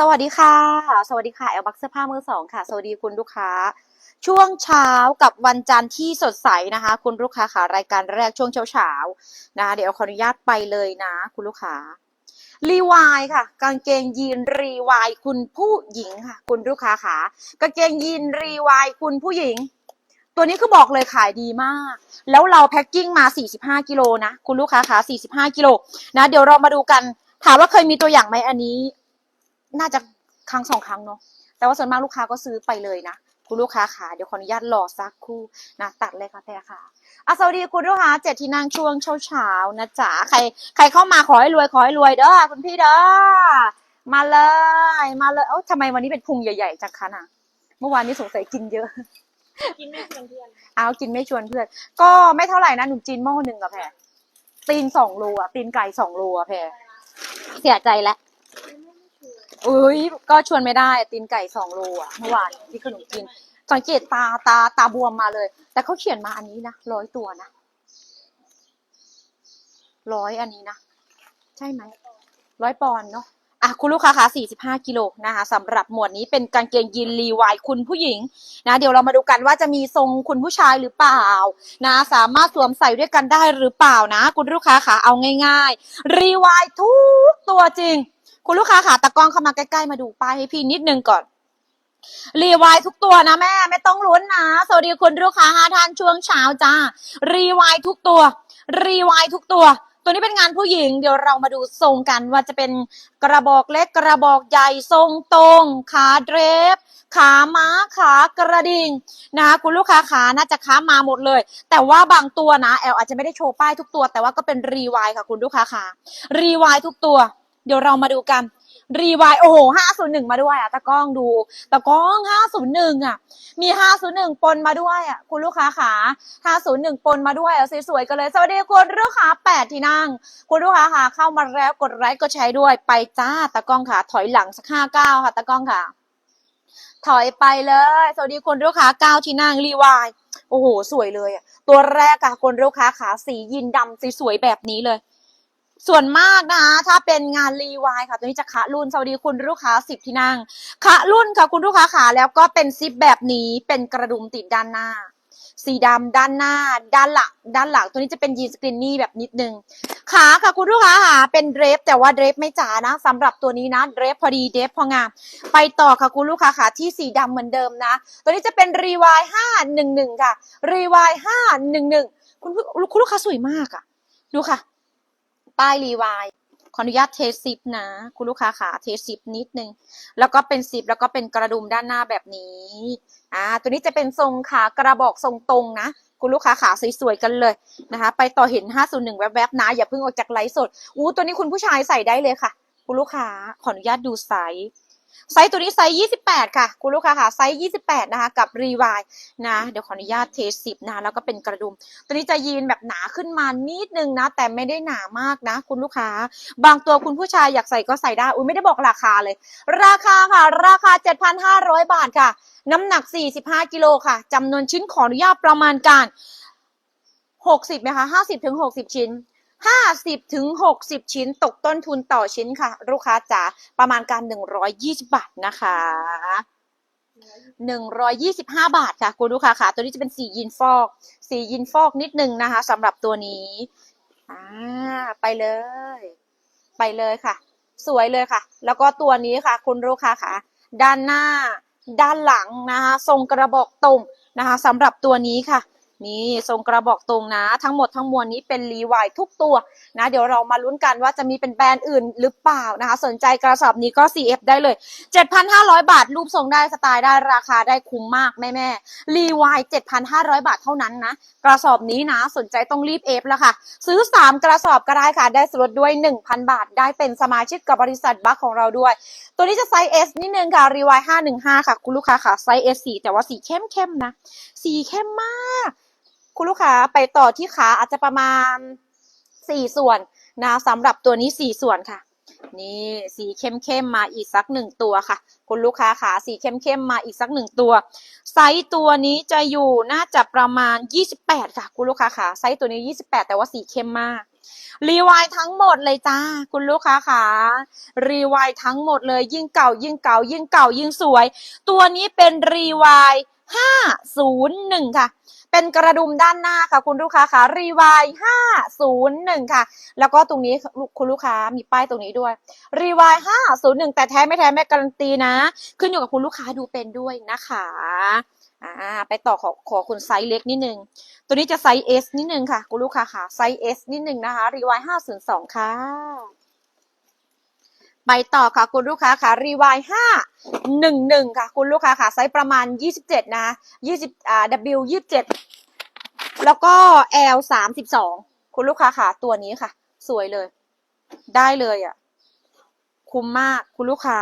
สวัสดีค่ะ สวัสดีค่ะแอลบักเสื้อผ้ามือสองค่ะ สวัสดีคุณลูกค้า ช่วงเช้ากับวันจันทร์ที่สดใสนะคะ คุณลูกค้าค่ะรายการแรกช่วงเช้าเช้านะคะเดี๋ยวขออนุญาตไปเลยนะ คุณลูกค้ารีวายค่ะ กางเกงยีนรีวายคุณผู้หญิงค่ะ คุณลูกค้าค่ะกางเกงยีนรีวายคุณผู้หญิง ตัวนี้คือบอกเลยขายดีมาก แล้วเราแพ็คกิ้งมา 45 กิโลนะ คุณลูกค้าค่ะ45 กิโลนะ เดี๋ยวเรามาดูกันถามว่าเคยมีตัวอย่างไหมอันนี้ น่าจะครั้งสองครั้งเนาะแต่ว่าส่วนมากลูกค้าก็ซื้อไปเลยนะคุณลูกค้าค่ะเดี๋ยวขออนุญาตรอสักครู่นะตัดเลยค่ะแพรค่ะอะสวัสดีคุณลูกค้าเจ็ดที่นั่งช่วงเช้าเช้าๆนะจ๊ะใคร ใครเข้ามาขอให้รวยขอให้รวยเด้อคุณพี่เด้อมาเลย มาเลยเอ้าทำไมวันนี้เป็นพุงใหญ่ๆจังคะน่ะเมื่อวานนี้สงสัยกินเยอะกินไม่ชวนเพื่อนเอากินไม่ชวนเพื่อน ก็ไม่เท่าไหร่นะหนุ่มจีนหม้อหนึ่งอะแพรตีนสองโลอะตีนไก่สองโลอะแพรเสียใจแล้ว อุ้ยก็ชวนไม่ได้ตีนไก่สองโลอะเมื่อวานที่ขนมจีนสังเกตตาตาตาบวมมาเลย แต่เขาเขียนมาอันนี้นะร้อยตัวนะร้อยอันนี้นะ ใช่ไหมร้อยปอนเนาะอะคุณลูกค้าคะ45กิโลนะคะสำหรับหมวดนี้เป็นกางเกงยีนรีวายคุณผู้หญิงนะ เดี๋ยวเรามาดูกันว่าจะมีทรงคุณผู้ชายหรือเปล่า นะ สามารถสวมใส่ด้วยกันได้หรือเปล่านะ คุณลูกค้าขาเอาง่าย ๆ รีวายทุกตัวจริง คุณลูกค้าขาตะกล้องเข้ามาใกล้ๆมาดูป้ายให้พี่นิดนึงก่อน รีวายทุกตัวนะแม่ ไม่ต้องลุ้นนะ สวัสดีคุณลูกค้าหาท่านช่วงเช้าจ้า รีวายทุกตัว รีวายทุกตัว ตัวนี้เป็นงานผู้หญิง เดี๋ยวเรามาดูทรงกันว่าจะเป็นกระบอกเล็กกระบอกใหญ่ทรงตรง ขาเดรฟขาม้าขากระดิ่งนะคุณลูกค้าขาน่าจะค้ามาหมดเลย แต่ว่าบางตัวนะแอลอาจจะไม่ได้โชว์ป้ายทุกตัว แต่ว่าก็เป็นรีวายค่ะคุณลูกค้าขารีวายทุกตัว เดี๋ยวเรามาดูกัน รีวายโอ้โหห้าศูนย์หนึ่งมาด้วยอะตะกล้องดูตะกล้องห้าศูนย์หนึ่งอะ มีห้าศูนย์หนึ่งปนมาด้วยอะคุณลูกค้าขาห้าศูนย์หนึ่งปนมาด้วยอะสวยๆกันเลย สวัสดีคุณลูกค้าแปดที่นั่ง คุณลูกค้าค่ะเข้ามาแล้วกดไลค์กดแชร์ด้วยไปจ้าตะกล้องค่ะถอยหลังสักห้าเก้าค่ะตะกล้องค่ะถอยไปเลย สวัสดีคุณลูกค้าเก้าที่นั่งรีวายโอ้โห สวยเลยอะตัวแรกอะคุณลูกค้าขาสียินดำสีสวยๆแบบนี้เลย ส่วนมากนะคะถ้าเป็นงานรีวายค่ะ ตัวนี้จะคะรุ่นสวัสดีคุณลูกค้าสิบที่นั่ง คะรุ่นค่ะคุณลูกค้าขาแล้วก็เป็นซิปแบบนี้เป็นกระดุมติดด้านหน้า สีดำด้านหน้า ด้านหลังด้านหลังตัวนี้จะเป็นยีนสกรีนนี่แบบนิดนึงขาค่ะคุณลูกค้าค่ะเป็นเดรฟแต่ว่าเดรฟไม่จ๋านะสำหรับตัวนี้นะเดรฟพอดีเดรฟพองามไปต่อค่ะคุณลูกค้าค่ะที่สีดำเหมือนเดิมนะ ตัวนี้จะเป็นรีวายห้าหนึ่งหนึ่งค่ะรีวายห้าหนึ่งหนึ่งคุณผู้คุณลูกค้าสวยมากอะ ดูค่ะ ป้ายรีวายขออนุญาตเทสซิปนะ คุณลูกค้าขาเทสซิปนิดนึง แล้วก็เป็นซิปแล้วก็เป็นกระดุมด้านหน้าแบบนี้อ่าตัวนี้จะเป็นทรงขากระบอกทรงตรงนะคุณลูกค้าขาสวยๆกันเลยนะคะ ไปต่อเห็น 501 แวบๆนะ อย่าเพิ่งออกจากไลฟ์สดอู้ตัวนี้คุณผู้ชายใส่ได้เลยค่ะ คุณลูกค้าขออนุญาตดูไซส์ ไซส์ตัวนี้ไซส์28 ค่ะ คุณลูกค้าค่ะไซส์28 นะคะ กับรีวายนะ เดี๋ยวขออนุญาตเทสิบนะคะแล้วก็เป็นกระดุม ตัวนี้จะยีนแบบหนาขึ้นมานิดนึงนะ แต่ไม่ได้หนามากนะ คุณลูกค้า บางตัวคุณผู้ชายอยากใส่ก็ใส่ได้ อุ้ยไม่ได้บอกราคาเลย ราคาค่ะ ราคา 7,500 บาทค่ะ น้ำหนัก 45 กิโลค่ะจำนวนชิ้นขออนุญาตประมาณการ 60ไหมคะ50ถึง60 ชิ้น 50ถึง60 ชิ้นตกต้นทุนต่อชิ้นค่ะ ลูกค้าจ๋าประมาณการ 120 บาทนะคะ125 บาทค่ะคุณลูกค้าค่ะตัวนี้จะเป็นสียินฟอก สียินฟอกนิดนึงนะคะสำหรับตัวนี้อ่าไปเลย ไปเลยค่ะ สวยเลยค่ะ แล้วก็ตัวนี้ค่ะ คุณลูกค้าค่ะ ด้านหน้า ด้านหลังนะคะทรงกระบอกตรงนะคะสำหรับตัวนี้ค่ะ นี่ทรงกระบอกตรงนะ ทั้งหมดทั้งมวลนี้เป็นรีวายทุกตัวนะ เดี๋ยวเรามาลุ้นกันว่าจะมีเป็นแบรนด์อื่นหรือเปล่านะคะ สนใจกระสอบนี้ก็ CF ได้เลย 7,500 บาท รูปทรงได้สไตล์ได้ราคาได้คุ้มมากแม่แม่รีวาย7,500 บาทเท่านั้นนะ กระสอบนี้นะ สนใจต้องรีบเอฟแล้วค่ะ ซื้อ 3 กระสอบก็ได้ค่ะ ได้ส่วนลดด้วย 1,000 บาท ได้เป็นสมาชิกกับบริษัทบัคของเราด้วย ตัวนี้จะไซส์ S นิดนึงค่ะรีวาย515 ค่ะ คุณลูกค้าค่ะไซส์ S สีแต่ว่าสีเข้มเข้มๆนะ สีเข้มมาก คุณลูกค้าไปต่อที่ขาอาจจะประมาณ4ส่วนนะสำหรับตัวนี้4ส่วนค่ะ นี่สีเข้มๆมมาอีกสักหนึ่งตัวค่ะ คุณลูกค้าขาสีเข้มๆมมาอีกสักหนึ่งตัว ไซส์ตัวนี้จะอยู่น่าจะประมาณ28ค่ะ คุณลูกค้าขาไซส์ตัวนี้28แปดแต่ว่าสีเข้มมากรีวายทั้งหมดเลยจ้า คุณลูกค้าขารีวายทั้งหมดเลย ยิ่งเก่า ยิ่งเก่า ยิ่งเก่ายิ่งสวย ตัวนี้เป็นรีวาย501ค่ะ เป็นกระดุมด้านหน้าค่ะ คุณลูกค้าขารีวาย501ค่ะ แล้วก็ตรงนี้คุณลูกค้ามีป้ายตรงนี้ด้วยรีวาย501แต่แท้ไม่แท้ไม่การันตีนะ ขึ้นอยู่กับคุณลูกค้าดูเป็นด้วยนะคะอ่าไปต่อขอขอคุณไซส์เล็กนิดนึง ตัวนี้จะไซส์ S นิดนึงค่ะ คุณลูกค้าค่ะไซส์ S นิดนึงนะคะรีวาย502ค่ะ ไปต่อค่ะคุณลูกค้าค่ะรีวาย511ค่ะ คุณลูกค้าค่ะไซส์ประมาณ27นะ20อ่า W 27แล้วก็ L 32คุณลูกค้าค่ะตัวนี้ค่ะ สวยเลย ได้เลยอะ คุ้มมากคุณลูกค้า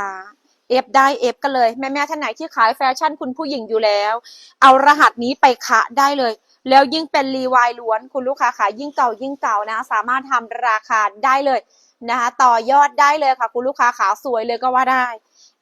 เอฟได้เอฟกันเลย แม่แม่ท่านไหนที่ขายแฟชั่นคุณผู้หญิงอยู่แล้ว เอารหัสนี้ไปคะได้เลย แล้วยิ่งเป็นรีวายล้วนคุณลูกค้าขายยิ่งเก่ายิ่งเก่านะ สามารถทำราคาได้เลย นะคะต่อยอดได้เลยค่ะ คุณลูกค้าขาสวยเลยก็ว่าได้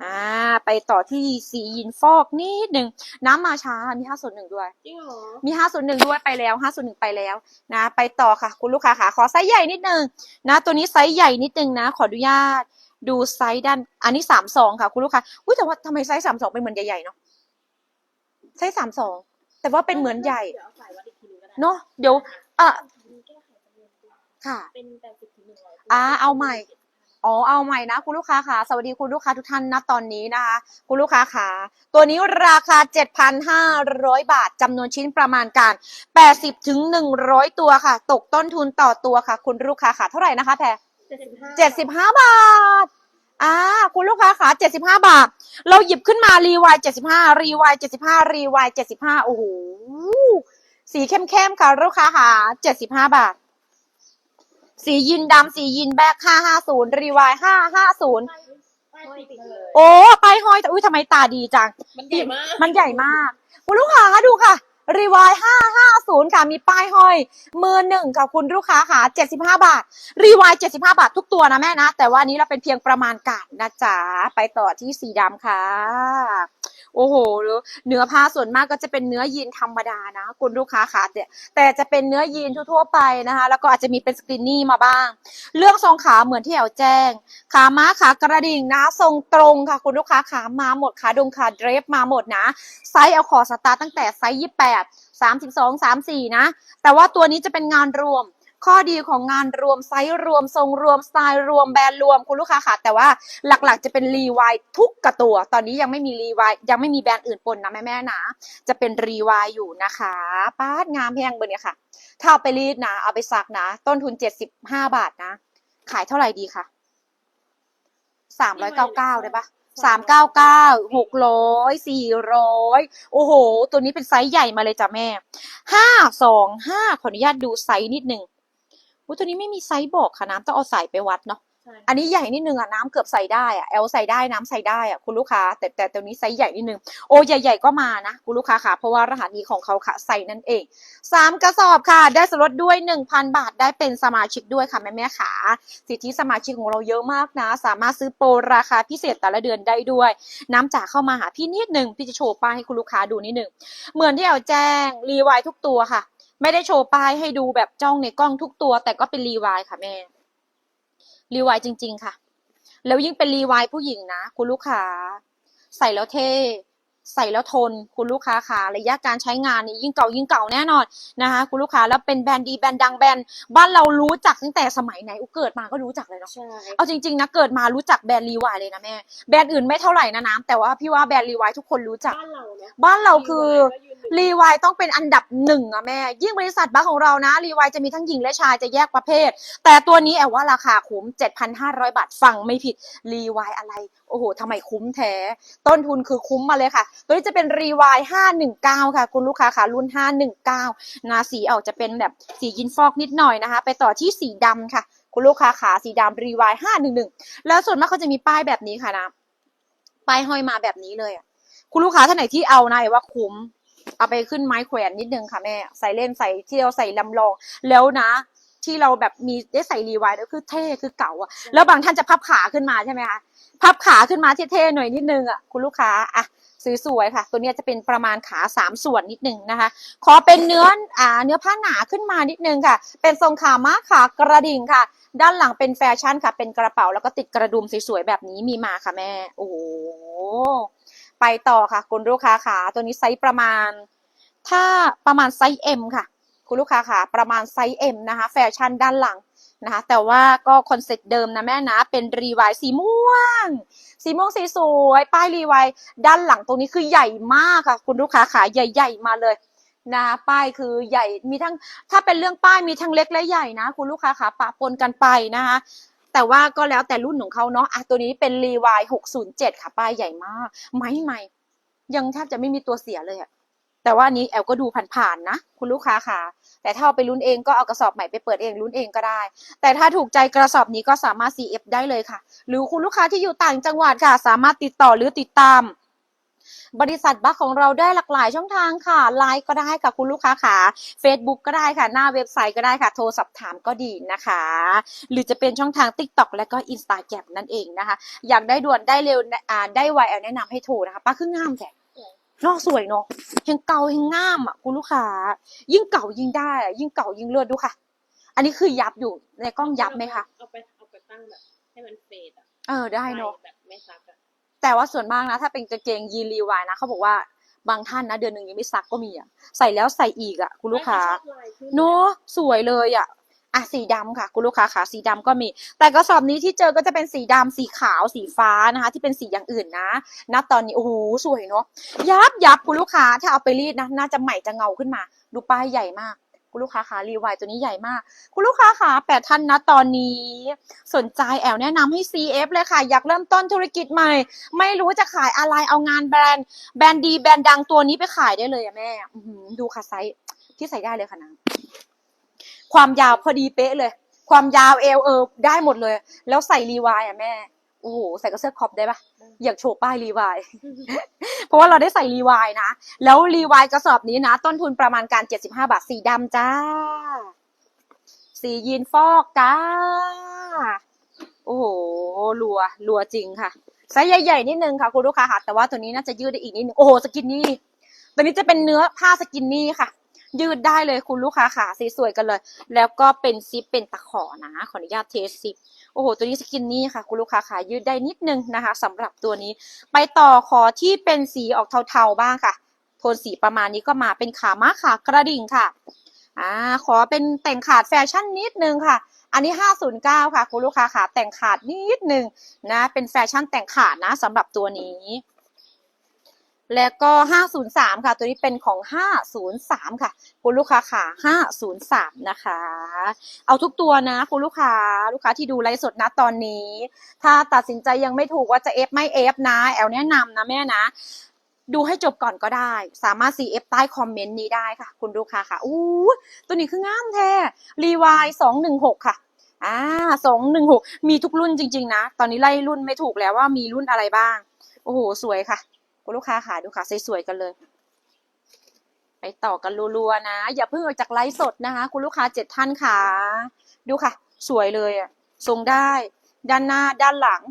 อ่าไปต่อที่สียินฟอกนิดหนึ่งน้ำมาช้ามีห้าส่วนหนึ่งด้วย จริงเหรอ มี501ด้วยไปแล้ว501ไปแล้วนะ ไปต่อค่ะ คุณลูกค้าค่ะขอไซส์ใหญ่นิดนึงนะ ตัวนี้ไซส์ใหญ่นิดนึงนะ ขออนุญาตดูไซส์ด้าน อันนี้32ค่ะ คุณลูกค้าอุ้ยแต่ว่าทำไมไซส์32เป็นเหมือนใหญ่ๆเนาะไซส์32แต่ว่าเป็นเหมือนใหญ่เดี๋ยวเอาใส่วัดอีกทีนึงก็ได้เนาะเดี๋ยวอะ ค่ะ เป็นแปดสิบถึงหนึ่งร้อยอ่าเอาใหม่ อ๋อเอาใหม่นะคุณลูกค้าค่ะ สวัสดีคุณลูกค้าทุกท่านนะตอนนี้นะคะ คุณลูกค้าค่ะ ตัวนี้ราคา 7,500 บาทจำนวนชิ้นประมาณการ 80ถึง100 ตัวค่ะ ตกต้นทุนต่อตัวค่ะ คุณลูกค้าค่ะเท่าไหร่นะคะแพรเจ็ดสิบห้า75 บาทอ่าคุณลูกค้าขา75 บาท เราหยิบขึ้นมารีวาย75 รีวาย75 รีวาย75 โอ้โห สีเข้มๆค่ะลูกค้าค่ะ75 บาท สียินดำสียินแบก550รีวาย550ป้ายติดเลยโอ้ไปห้อยแต่อุ้ยทำไมตาดีจัง มันใหญ่มากมันใหญ่มากคุณลูกค้าดูค่ะรีวาย550ค่ะ มีป้ายห้อย มือหนึ่งค่ะคุณลูกค้าค่ะ75บาท รีวาย75บาททุกตัวนะแม่นะ แต่ว่าอันนี้เราเป็นเพียงประมาณการนะจ๊ะ ไปต่อที่สีดำค่ะ โอ้โหเนื้อผ้าส่วนมากก็จะเป็นเนื้อยีนธรรมดานะ คุณลูกค้าค่ะแต่แต่จะเป็นเนื้อยีนทั่วๆไปนะคะ แล้วก็อาจจะมีเป็นสกรีนนี่มาบ้าง เรื่องทรงขาเหมือนที่แอวแจ้ง ขาม้าขากระดิ่งนะ ทรงตรงค่ะ คุณลูกค้าขามาหมดขาดงขาเดรฟมาหมดนะ ไซส์เอาขอสตาร์ตั้งแต่ไซส์ยี่สิบแปดสามสิบสองสามสี่นะ แต่ว่าตัวนี้จะเป็นงานรวม ข้อดีของงานรวมไซส์รวมทรงรวมสไตล์รวมแบรนด์รวมคุณลูกค้าค่ะ แต่ว่าหลักๆจะเป็นรีวายทุกกระตัว ตอนนี้ยังไม่มีรีวายยังไม่มีแบรนด์อื่นปนนะแม่ๆนะ จะเป็นรีวายอยู่นะคะป้าดงามแพงเบอร์เนี่ยค่ะ ถ้าเอาไปรีดนะ เอาไปซักนะ ต้นทุนเจ็ดสิบห้าบาทนะ ขายเท่าไหร่ดีคะสามร้อยเก้าเก้าได้ปะสามเก้าเก้าหกร้อยสี่ร้อยโอ้โห ตัวนี้เป็นไซส์ใหญ่มาเลยจ้ะแม่ห้าสองห้าขออนุญาตดูไซส์นิดหนึ่ง โอ้ตัวนี้ไม่มีไซส์บอกค่ะน้ำต้องเอาสายไปวัดเนาะใช่อันนี้ใหญ่นิดนึงอะน้ำเกือบใส่ได้อะแอลใส่ได้น้ำใส่ได้อะคุณลูกค้า แต่แต่ตัวนี้ไซส์ใหญ่นิดนึงโอ้ใหญ่ๆก็มานะคุณลูกค้าค่ะ เพราะว่ารหัสนี้ของเขาค่ะใส่นั่นเองสามกระสอบค่ะ ได้ส่วนลดด้วยหนึ่งพันบาทได้เป็นสมาชิกด้วยค่ะแม่แม่ๆขาสิทธิสมาชิกของเราเยอะมากนะ สามารถซื้อโปรราคาพิเศษแต่ละเดือนได้ด้วย น้ำจ่าเข้ามาหาพี่นิดหนึ่งพี่จะโชว์ป้ายให้คุณลูกค้าดูนิดหนึ่งเหมือนที่แอลแจ้งรีวายทุกตัวค่ะ ไม่ได้โชว์ป้ายให้ดูแบบจ้องในกล้องทุกตัว แต่ก็เป็นรีวายค่ะแม่รีวายจริง ๆ ค่ะ แล้วยิ่งเป็นรีวายผู้หญิงนะ คุณลูกค้า ใส่แล้วเท่ ใส่แล้วทนคุณลูกค้าค่ะระยะการใช้งานนี่ยิ่งเก่ายิ่งเก่าแน่นอนนะคะ คุณลูกค้าแล้วเป็นแบรนด์ดีแบรนด์ดังแบรนด์บ้านเรารู้จักตั้งแต่สมัยไหนอุยเกิดมาก็รู้จักเลยเนาะใช่เอาจริงๆนะเกิดมารู้จักแบรนด์รีวายเลยนะแม่แบรนด์อื่นไม่เท่าไหร่นะน้ำแต่ว่าพี่ว่าแบรนด์รีวายทุกคนรู้จักบ้านเราเนาะบ้านเราคือก็ยืนหนึ่งรีวายต้องเป็นอันดับหนึ่งอะแม่ ยิ่งบริษัทบ้านของเรานะรีวายจะมีทั้งหญิงและชายจะแยกประเภท แต่ตัวนี้แอบว่าราคาคุ้ม7,500 บาทฟังไม่ผิดรีวายอะไรโอ้โหทำไมคุ้มแท้ ต้นทุนคือคุ้มมาเลยค่ะ ตัวนี้จะเป็นรีวาย519 ค่ะ คุณลูกค้าค่ะรุ่น 519นะสีออกจะเป็นแบบสียินฟอกนิดหน่อยนะคะ ไปต่อที่สีดำค่ะ คุณลูกค้าขาสีดำรีวาย511 แล้วส่วนมากเขาจะมีป้ายแบบนี้ค่ะนะป้ายห้อยมาแบบนี้เลยคุณลูกค้าท่านไหนที่เอานะว่าคุ้มเอาไปขึ้นไม้แขวนนิดนึงค่ะแม่ใส่เล่นใส่เที่ยวใส่ลำลองแล้วนะ ที่เราแบบมีได้ใส่รีวายแล้วคือเท่คือเก่าอะแล้วบางท่านจะพับขาขึ้นมาใช่ไหมคะ พับขาขึ้นมาเท่ๆหน่อยนิดนึงอะคุณลูกค้าอะสวยๆค่ะ ตัวเนี้ยจะเป็นประมาณขาสามส่วนนิดนึงนะคะ ขอเป็นเนื้ออ่าเนื้อผ้าหนาขึ้นมานิดนึงค่ะ เป็นทรงขาม้าขากระดิ่งค่ะ ด้านหลังเป็นแฟชั่นค่ะ เป็นกระเป๋าแล้วก็ติดกระดุมสวยๆแบบนี้มีมาค่ะแม่ โอ้โหไปต่อค่ะ คุณลูกค้าขาตัวนี้ไซส์ประมาณ ถ้าประมาณไซส์ M ค่ะ คุณลูกค้าขาประมาณไซส์ M นะคะ แฟชั่นด้านหลัง นะคะ แต่ว่าก็คอนเซ็ปต์เดิมนะแม่นะ เป็นรีไวสีม่วง สีม่วงสีสวย ป้ายรีไวด้านหลังตรงนี้คือใหญ่มากค่ะ คุณลูกค้าขาใหญ่ๆมาเลยนะป้ายคือใหญ่มีทั้งถ้าเป็นเรื่องป้ายมีทั้งเล็กและใหญ่นะ คุณลูกค้าขาปะปนกันไปนะคะแต่ว่าก็แล้วแต่รุ่นของเขาเนาะอะตัวนี้เป็นรีไวาย607ค่ะ ป้ายใหญ่มากไม้ใหม่ ยังแทบจะไม่มีตัวเสียเลยอะแต่ว่านนี้แอลก็ดูผ่านๆนะ คุณลูกค้าค่ะ แต่ถ้าเอาไปลุ้นเองก็เอากระสอบใหม่ไปเปิดเองลุ้นเองก็ได้ แต่ถ้าถูกใจกระสอบนี้ก็สามารถ CF ได้เลยค่ะ หรือคุณลูกค้าที่อยู่ต่างจังหวัดค่ะ สามารถติดต่อหรือติดตาม บริษัทบัคของเราได้หลากหลายช่องทางค่ะไลน์ก็ได้ค่ะคุณลูกค้าค่ะ Facebook ก็ได้ค่ะ หน้าเว็บไซต์ก็ได้ค่ะ โทรสอบถามก็ดีนะคะ หรือจะเป็นช่องทาง TikTok และก็ Instagram นั่นเองนะคะ อยากได้ด่วนได้เร็วอ่าได้ไวแอลแนะนำให้โทรนะคะป้าขึ้นงามแท้ นอกสวยเนาะยังเก่ายังงามอะคุณลูกค้า ยิ่งเก่ายิ่งได้อะยิ่งเก่ายิ่งเลือดดูค่ะ อันนี้คือยับอยู่ในกล้องยับไหมคะเอาไปเอาไปตั้งแบบให้มันเฟดอะเออได้เนาะแบบไม่ซักอะแต่ว่าส่วนมากนะถ้าเป็นกางเกงยีนรีวายนะเขาบอกว่าบางท่านนะเดือนหนึ่งยังไม่ซักก็มีอะใส่แล้วใส่อีกอะคุณลูกค้าชอบลายขึ้นเนาะสวยเลยอะ อะสีดำค่ะ คุณลูกค้าค่ะสีดำก็มี แต่กระสอบนี้ที่เจอก็จะเป็นสีดำสีขาวสีฟ้านะคะ ที่เป็นสีอย่างอื่นนะณตอนนี้โอ้โหสวยเนาะยับยับคุณลูกค้าถ้าเอาไปรีดนะน่าจะใหม่จะเงาขึ้นมา ดูป้ายใหญ่มากคุณลูกค้าค่ะรีวายตัวนี้ใหญ่มาก คุณลูกค้าค่ะแปดท่านนะตอนนี้ สนใจแอลแนะนำให้ CF เลยค่ะ อยากเริ่มต้นธุรกิจใหม่ ไม่รู้จะขายอะไรเอางานแบรนด์แบรนด์ดีแบรนด์ดังตัวนี้ไปขายได้เลยอะแม่ดูค่ะไซส์ที่ใส่ได้เลยค่ะนาง ความยาวพอดีเป๊ะเลย ความยาวเอวเออได้หมดเลย แล้วใส่รีวายอะแม่โอ้โหใส่กับเสื้อครอปได้ปะอยากโชว์ป้ายรีวายเพราะว่าเราได้ใส่รีวายนะ แล้วรีวายกระสอบนี้นะ ต้นทุนประมาณการ75บาทสีดำจ้า สียีนฟอกจ้า โอ้โหรัวรัวจริงค่ะไซส์ใหญ่ๆนิดนึงค่ะคุณลูกค้าค่ะแต่ว่าตัวนี้น่าจะยืดได้อีกนิดนึงโอ้โหสกินนี่ตัวนี้จะเป็นเนื้อผ้าสกินนี่ค่ะ ยืดได้เลยคุณลูกค้าค่ะสีสวยกันเลย แล้วก็เป็นซิปเป็นตะขอนะ ขออนุญาตเทสซิปโอ้โห ตัวนี้สกินนี่ค่ะ คุณลูกค้าค่ะยืดได้นิดนึงนะคะสำหรับตัวนี้ ไปต่อขอที่เป็นสีออกเทาๆบ้างค่ะ โทนสีประมาณนี้ก็มาเป็นขาม้าขากระดิ่งค่ะอ่าขอเป็นแต่งขาดแฟชั่นนิดนึงค่ะอันนี้ 509 ค่ะ คุณลูกค้าค่ะแต่งขาดนิดนึงนะ เป็นแฟชั่นแต่งขาดนะสำหรับตัวนี้ แล้วก็ 503 ค่ะ ตัวนี้เป็นของ 503 ค่ะ คุณลูกค้าค่ะ503 นะคะ เอาทุกตัวนะ คุณลูกค้า ลูกค้าที่ดูไลฟ์สดนะตอนนี้ ถ้าตัดสินใจยังไม่ถูกว่าจะเอฟไม่เอฟนะ แอลแนะนำนะแม่นะ ดูให้จบก่อนก็ได้ สามารถ CF ใต้คอมเมนต์นี้ได้ค่ะ คุณลูกค้าค่ะ อู้ตัวนี้คืองามแท้รีวายสองหนึ่งหกค่ะอ่าสองหนึ่งหกมีทุกรุ่นจริง ๆ นะ ตอนนี้ไล่รุ่นไม่ถูกแล้วว่ามีรุ่นอะไรบ้าง โอ้โห สวยค่ะ คุณลูกค้าค่ะดูค่ะสวยๆกันเลย ไปต่อกันรัวๆนะ อย่าเพิ่งออกจากไลฟ์สดนะคะ คุณลูกค้าเจ็ดท่านค่ะดูค่ะ สวยเลยอะทรงได้ ด้านหน้าด้านหลัง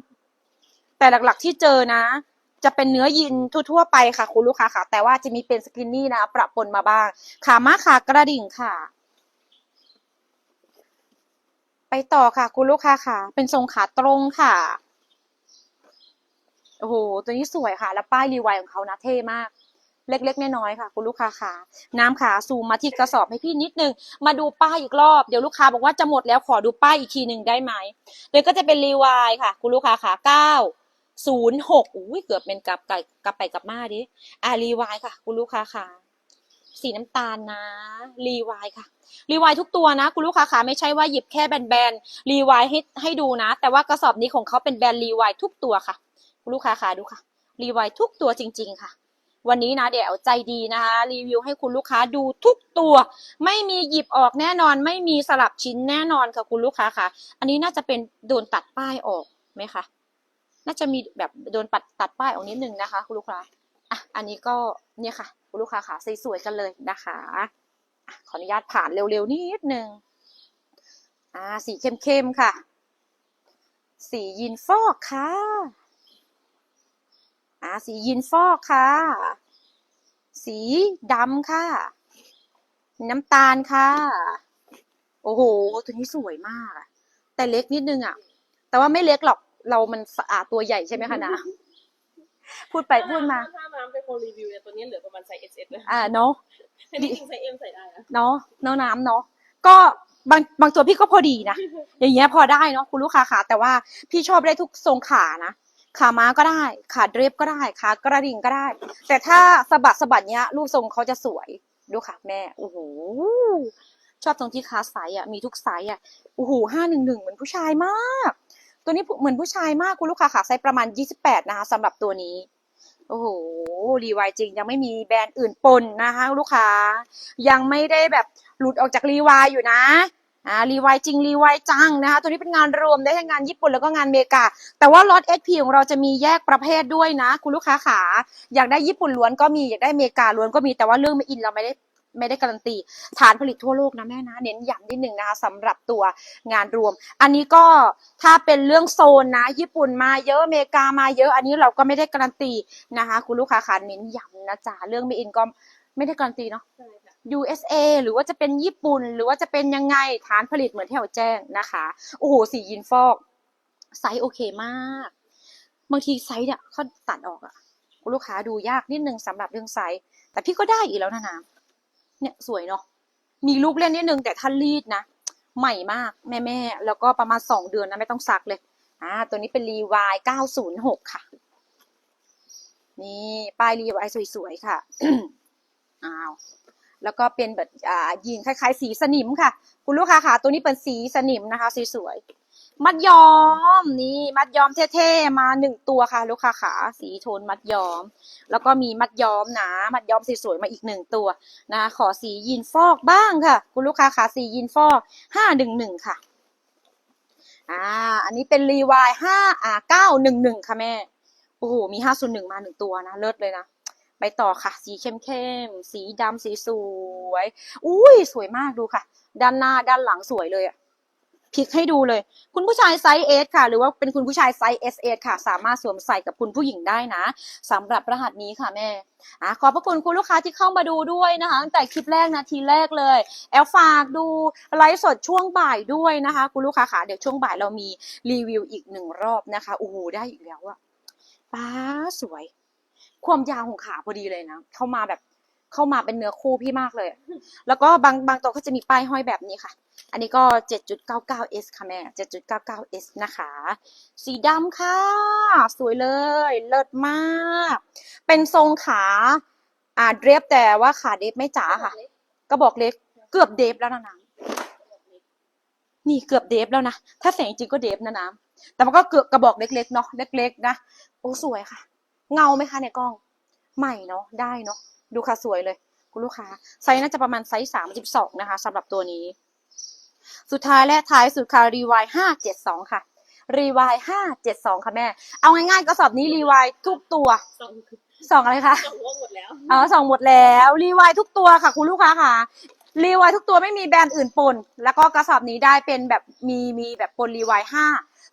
แต่หลักๆที่เจอนะ จะเป็นเนื้อยีนทั่วๆไปค่ะ คุณลูกค้าค่ะ แต่ว่าจะมีเป็นสกินนี่นะปรับปนมาบ้างขาม้าขากระดิ่งค่ะ ไปต่อค่ะ คุณลูกค้าค่ะ เป็นทรงขาตรงค่ะ โอ้โห ตัวนี้สวยค่ะ แล้วป้ายรีไวของเขานะเท่มาก เล็กๆน้อยๆค่ะ คุณลูกค้าค่ะน้ำขาซูมมาที่กระสอบให้พี่นิดนึง มาดูป้ายอีกรอบ เดี๋ยวลูกค้าบอกว่าจะหมดแล้วขอดูป้ายอีกทีหนึ่งได้ไหมเดี๋ยวก็จะเป็นรีไวค่ะ คุณลูกค้าค่ะเก้าศูนย์หกอุ้ยเกือบเป็นกลับไก่กลับไปกลับมาดิอ่ารีไวค่ะ คุณลูกค้าค่ะสีน้ำตาลนะ รีไวค่ะ รีไวทุกตัวนะ คุณลูกค้าค่ะไม่ใช่ว่าหยิบแค่แบนๆ รีไวให้ให้ดูนะ แต่ว่ากระสอบนี้ของเขาเป็นแบรนด์รีไวทุกตัวค่ะ ลูกค้าคะดูค่ะ รีไวทุกตัวจริง ๆ ค่ะ วันนี้นะเดี๋ยวใจดีนะคะ รีวิวให้คุณลูกค้าดูทุกตัว ไม่มีหยิบออกแน่นอน ไม่มีสลับชิ้นแน่นอนค่ะคุณลูกค้าค่ะ อันนี้น่าจะเป็นโดนตัดป้ายออกไหมคะน่าจะมีแบบโดนปัดตัดป้ายออกนิดนึงนะคะ คุณลูกค้าอะอันนี้ก็เนี่ยค่ะ คุณลูกค้าค่ะสวยๆกันเลยนะคะอะขออนุญาตผ่านเร็วๆนิดนึงอ่าสีเข้มๆค่ะ สียีนฟอกค่ะ อ่าสียีนฟอกค่ะ สีดำค่ะ น้ำตาลค่ะ โอ้โห ตัวนี้สวยมากอะแต่เล็กนิดนึงอะแต่ว่าไม่เล็กหรอก เรามันสะอาดตัวใหญ่ใช่ไหมคะนะ พูดไปพูดมา ถ้าน้ำเป็นคนรีวิวเนี่ยตัวนี้เหลือประมาณไซส์ S S เลยอ่าเนาะอันนี้จริงไซส์ M ใส่ได้นะเนาะเนาะน้ำเนาะ ก็บางบางตัวพี่ก็พอดีนะ อย่างเงี้ยพอได้เนาะคุณลูกค้าขาแต่ว่าพี่ชอบได้ทุกทรงขานะ ขาม้าก็ได้ ขาเดรฟก็ได้ ขากระดิ่งก็ได้ แต่ถ้าสะบัดสะบัดเนี้ยรูปทรงเขาจะสวย ดูค่ะแม่ โอ้โห ชอบตรงที่คาไซส์อะ มีทุกไซส์อะ โอ้โหห้าหนึ่งหนึ่งเหมือนผู้ชายมาก ตัวนี้เหมือนผู้ชายมากคุณลูกค้าขาไซส์ประมาณยี่สิบแปดนะคะสำหรับตัวนี้โอ้โห รีวายจริงยังไม่มีแบรนด์อื่นปนนะคะ ลูกค้า ยังไม่ได้แบบหลุดออกจากรีวายอยู่นะ อ่ารีไวจริงรีไวจังนะคะ ตัวนี้เป็นงานรวมได้ทั้งงานญี่ปุ่นแล้วก็งานอเมริกา แต่ว่าล็อต SP ของเราจะมีแยกประเภทด้วยนะ คุณลูกค้าขา อยากได้ญี่ปุ่นล้วนก็มีอยากได้อเมริกาล้วนก็มีแต่ว่าเรื่องไม่อินเราไม่ได้ไม่ได้การันตี ฐานผลิตทั่วโลกนะแม่นะ เน้นย้ำนิดหนึ่งนะคะสำหรับตัวงานรวม อันนี้ก็ถ้าเป็นเรื่องโซนนะ ญี่ปุ่นมาเยอะอเมริกามาเยอะ อันนี้เราก็ไม่ได้การันตีนะคะ คุณลูกค้าขาเน้นย้ำนะจ๊ะเรื่องไม่อินก็ไม่ได้การันตีเนาะ USA หรือว่าจะเป็นญี่ปุ่น หรือว่าจะเป็นยังไงฐานผลิตเหมือนที่เราแจ้งนะคะโอ้โหสียินฟอกไซส์โอเคมาก บางทีไซส์เนี่ยเขาตัดออกอะลูกค้าดูยากนิดนึงสำหรับเรื่องไซส์แต่พี่ก็ได้อีกแล้วนะน้ำเนี่ยสวยเนาะมีลูกเล่นนิดนึงแต่ถ้ารีดนะใหม่มากแม่แม่แล้วก็ประมาณสองเดือนนะไม่ต้องซักเลยอ่าตัวนี้เป็นรีวาย906ค่ะ นี่ป้ายรีวายสวยๆค่ะอ้าว แล้วก็เป็นแบบอ่ายีนคล้ายๆ สีสนิมค่ะ คุณลูกค้าค่ะตัวนี้เป็นสีสนิมนะคะสวยๆมัดย้อมนี่มัดย้อมเท่ๆมาหนึ่งตัวค่ะ ลูกค้าขาสีโทนมัดย้อม แล้วก็มีมัดย้อมหนามัดย้อมสวยๆมาอีกหนึ่งตัวนะคะขอสียีนฟอกบ้างค่ะ คุณลูกค้าขาสียีนฟอกห้าหนึ่งหนึ่งค่ะอ่าอันนี้เป็นรีวายห้าอ่าเก้าหนึ่งหนึ่งค่ะแม่โอ้โหมีห้าศูนย์หนึ่งมาหนึ่งตัวนะเลิศเลยนะ ไปต่อค่ะ สีเข้มๆสีดำสีสวย อุ้ยสวยมากดูค่ะ ด้านหน้าด้านหลังสวยเลยอะพลิกให้ดูเลย คุณผู้ชายไซส์ S ค่ะ หรือว่าเป็นคุณผู้ชายไซส์ S S ค่ะ สามารถสวมใส่กับคุณผู้หญิงได้นะสำหรับรหัสนี้ค่ะแม่อะขอบพระคุณคุณลูกค้าที่เข้ามาดูด้วยนะคะตั้งแต่คลิปแรกนาทีแรกเลย แอลฝากดูไลฟ์สดช่วงบ่ายด้วยนะคะ คุณลูกค้าค่ะเดี๋ยวช่วงบ่ายเรามีรีวิวอีกหนึ่งรอบนะคะโอ้โหได้อีกแล้วอะป้าสวย ความยาวของขาพอดีเลยนะเข้ามาแบบเข้ามาเป็นเนื้อคู่พี่มากเลย แล้วก็บางบางตัวก็จะมีป้ายห้อยแบบนี้ค่ะ อันนี้ก็ 7.99s ค่ะแม่ 7.99s นะคะ สีดำค่ะ สวยเลย เลิศมาก เป็นทรงขาอ่าเดรฟแต่ว่าขาเดฟไม่จ๋าค่ะกระบอกเล็กเกือบเดฟแล้วนะน้ำนี่เกือบเดฟแล้วนะ ถ้าแสงจริงก็เดฟนะน้ำแต่มันก็เกือบกระบอกเล็กๆเนาะเล็ก ๆ นะ โอ้สวยค่ะ เงาไหมคะในกล้อง ใหม่เนาะได้เนาะดูค่ะสวยเลย คุณลูกค้า ไซส์น่าจะประมาณไซส์สามสิบสองนะคะสำหรับตัวนี้ สุดท้ายและท้ายสุดค่ะรีวายห้าเจ็ดสองค่ะรีวายห้าเจ็ดสองค่ะแม่ เอาง่ายๆกระสอบนี้รีวายทุกตัวสองสองอะไรคะสองว่าหมดแล้วอ๋อสองหมดแล้ว รีวายทุกตัวค่ะ คุณลูกค้าค่ะ รีวทุกตัวไม่มีแบรนด์อื่นปน แล้วก็กระสอบนี้ได้เป็นแบบมีมีแบบปนรีวห้า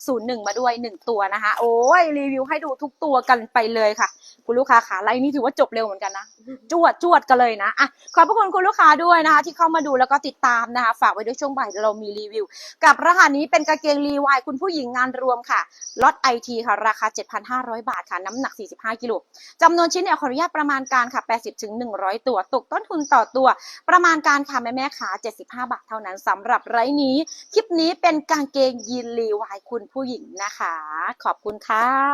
ศูนย์หนึ่งมาด้วยหนึ่งตัวนะคะ โอ้ยรีวิวให้ดูทุกตัวกันไปเลยค่ะ คุณลูกค้าขาไลน์นี้ถือว่าจบเร็วเหมือนกันนะ จวดจวดกันเลยนะอะขอบพระคุณคุณลูกค้าด้วยนะคะ ที่เข้ามาดูแล้วก็ติดตามนะคะ ฝากไว้ด้วยช่วงบ่ายเรามีรีวิว กับรหัสนี้เป็นกางเกงรีวายคุณผู้หญิงงานรวมค่ะล็อตไอทีค่ะ ราคา 7,500 บาทค่ะ น้ำหนัก 45 กิโลจำนวนชิ้นเนี่ยขออนุญาตประมาณการค่ะ 80ถึง100 ตัว ตกต้นทุนต่อตัว ประมาณการค่ะแม่แม่ขา75 บาทเท่านั้นสำหรับไร้นี้ คลิปนี้เป็นกางเกงยีนรีวายคุณผู้หญิงนะคะ ขอบคุณค่ะ